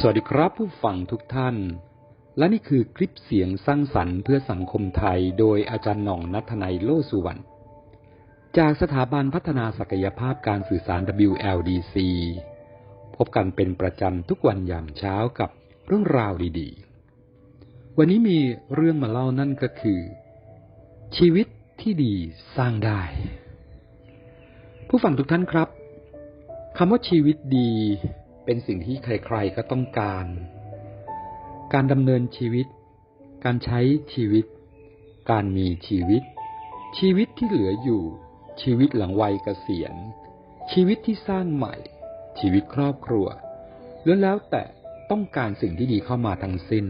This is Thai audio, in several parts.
สวัสดีครับผู้ฟังทุกท่าน และนี่คือคลิปเสียงสร้างสรรค์เพื่อสังคมไทย โดยอาจารย์หน่องนัทนัยโลสุวรรณจากสถาบันพัฒนาศักยภาพการสื่อสาร WLDC พบกันเป็นประจำทุกวันยามเช้ากับเรื่องราวดีๆ วันนี้มีเรื่องมาเล่านั่นก็คือ ชีวิตที่ดีสร้างได้ ผู้ฟังทุกท่านครับคำว่าชีวิตดี เป็นสิ่งที่ใครๆก็ต้องการ การดำเนินชีวิต การใช้ชีวิต การมีชีวิต ชีวิตที่เหลืออยู่ ชีวิตหลังวัยเกษียณ ชีวิตที่สร้างใหม่ ชีวิตครอบครัวล้วนแล้วแต่ต้องการสิ่งที่ดีเข้ามาทั้งสิ้น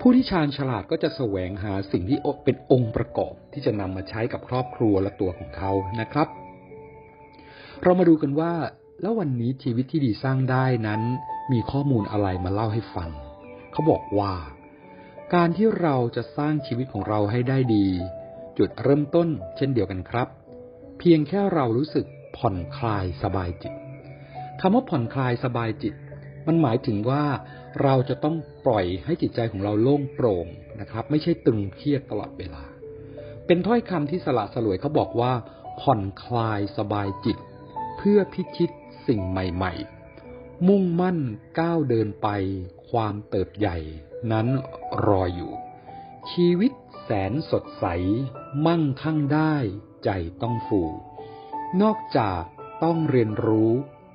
ผู้ที่ชาญฉลาดก็จะแสวงหาสิ่งที่เป็นองค์ประกอบที่จะนำมาใช้กับครอบครัวและตัวของเขานะครับ เรามาดูกันว่า แล้ววันนี้ชีวิตที่ดีสร้างได้นั้น มีข้อมูลอะไรมาเล่าให้ฟัง เขาบอกว่า การที่เราจะสร้างชีวิตของเราให้ได้ดี จุดเริ่มต้น เช่นเดียวกันครับ เพียงแค่เรารู้สึกผ่อนคลายสบายจิตคำว่าผ่อนคลายสบายจิต มันหมายถึงว่าเราจะต้องปล่อยให้จิตใจของเราโล่งโปร่งนะครับ ไม่ใช่ตึงเครียดตลอดเวลา เป็นถ้อยคำที่สละสลวยเขาบอกว่า ผ่อนคลายสบายจิต เพื่อพิชิต สิ่งใหม่ ๆ มุ่งมั่นก้าวเดินไป ความเติบใหญ่นั้นรออยู่ ชีวิตแสนสดใส มั่งคั่งได้ใจต้องฟู นอกจากต้องเรียนรู้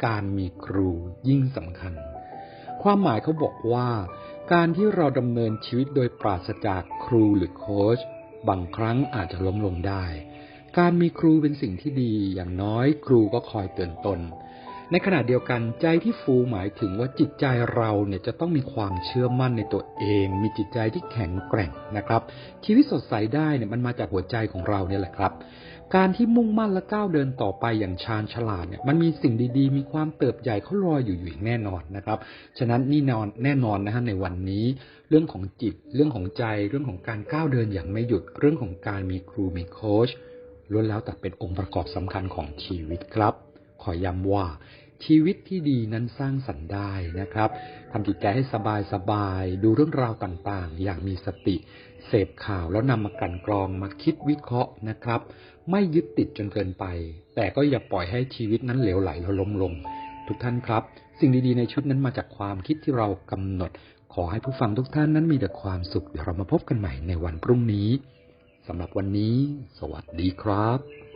การมีครูยิ่งสำคัญ ความหมายเขาบอกว่า การที่เราดำเนินชีวิตโดยปราศจากครูหรือโค้ชบางครั้งอาจจะล้มลงได้ การมีครูเป็นสิ่งที่ดีอย่างน้อยครูก็คอยเตือนตน ในขณะเดียวกันใจที่ฟูหมายถึงว่าจิตใจเราเนี่ยจะต้องมีความเชื่อมั่นในตัวเอง มีจิตใจที่แข็งแกร่งนะครับ ชีวิตสดใสได้เนี่ยมันมาจากหัวใจของเราเนี่ยแหละครับ การที่มุ่งมั่นและก้าวเดินต่อไปอย่างชาญฉลาดเนี่ยมันมีสิ่งดีๆ มีความเติบใหญ่เขารออยู่อยู่แน่นอนนะครับ ฉะนั้นนี่นอนแน่นอนนะฮะในวันนี้ เรื่องของจิต เรื่องของใจ เรื่องของการก้าวเดินอย่างไม่หยุด เรื่องของการมีครูมีโค้ชล้วนแล้วแต่เป็นองค์ประกอบสำคัญของชีวิตครับ ขอย้ำว่า ชีวิตที่ดีนั้นสร้างสรรค์ได้นะครับทำจิตใจให้สบายสบาย ดูเรื่องราวต่างๆ อย่างมีสติ เสพข่าวแล้วนำมากันกรองมาคิดวิเคราะห์นะครับ ไม่ยึดติดจนเกินไป แต่ก็อย่าปล่อยให้ชีวิตนั้นเหลวไหลแล้วล้มลง ทุกท่านครับ สิ่งดีๆในชุดนั้นมาจากความคิดที่เรากำหนด ขอให้ผู้ฟังทุกท่านนั้นมีแต่ความสุขเดี๋ยวเรามาพบกันใหม่ในวันพรุ่งนี้สำหรับวันนี้ สวัสดีครับ